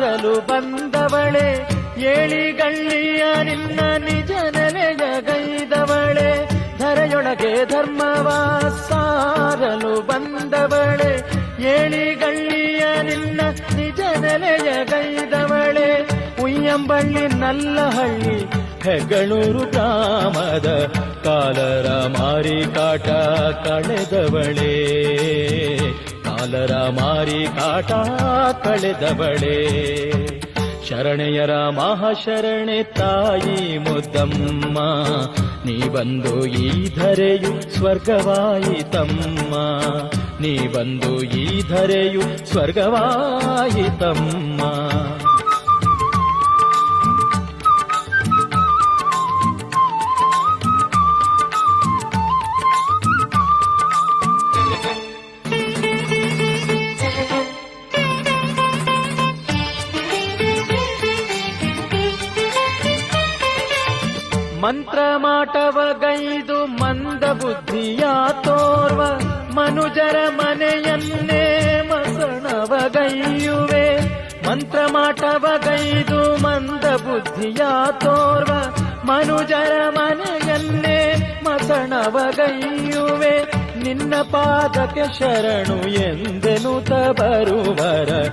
ಸಾರಲು ಬಂದವಳೆ, ಏಳಿಗಳ್ಳಿಯ ನಿನ್ನ ನಿಜ ನೆಲೆಯ ಗೈದವಳೆ, ಧರೆಯೊಳಗೆ ಧರ್ಮವ ಸಾರಲು ಬಂದವಳೆ, ಏಳಿಗಳ್ಳಿಯ ನಿನ್ನ ನಿಜ ನೆಲೆಯ ಗೈದವಳೆ ಉಯ್ಯಂಬಳ್ಳಿ ನಲ್ಲಹಳ್ಳಿ ಹೆಗಳೂರು ಗ್ರಾಮದ ಕಾಲರ ಮಾರಿ ಕಾಟ ಕಳೆದವಳೆ. ಕಾಲರ ಮಾರಿ ಕಾಟ ಕಳೆದವಳೆ. ಶರಣೆಯರ ಮಹಾಶರಣೆ ತಾಯಿ ಮುದ್ದಮ್ಮ ನೀ ಬಂದು ಈ ಧರೆಯು ಸ್ವರ್ಗವಾಯಿತಮ್ಮ ನೀ ಬಂದು ಈ ಧರೆಯು ಸ್ವರ್ಗವಾಯಿತಮ್ಮ ಮಂತ್ರ ಮಾಟವಗೈದು ಮಂದ ಬುದ್ಧಿಯ ತೋರ್ವ ಮನುಜರ ಮನೆಯನ್ನೇ ಮಸಣವಗೈಯುವೆ. ಮಂತ್ರ ಮಾಟವಗೈದು ಮಂದ ಬುದ್ಧಿಯ ತೋರ್ವ ಮನುಜರ ಮನೆಯನ್ನೇ ಮಸಣವಗೈಯುವೆ. ನಿನ್ನ ಪಾದಕ್ಕೆ ಶರಣು ಎಂದೆನುತ ಬರುವರ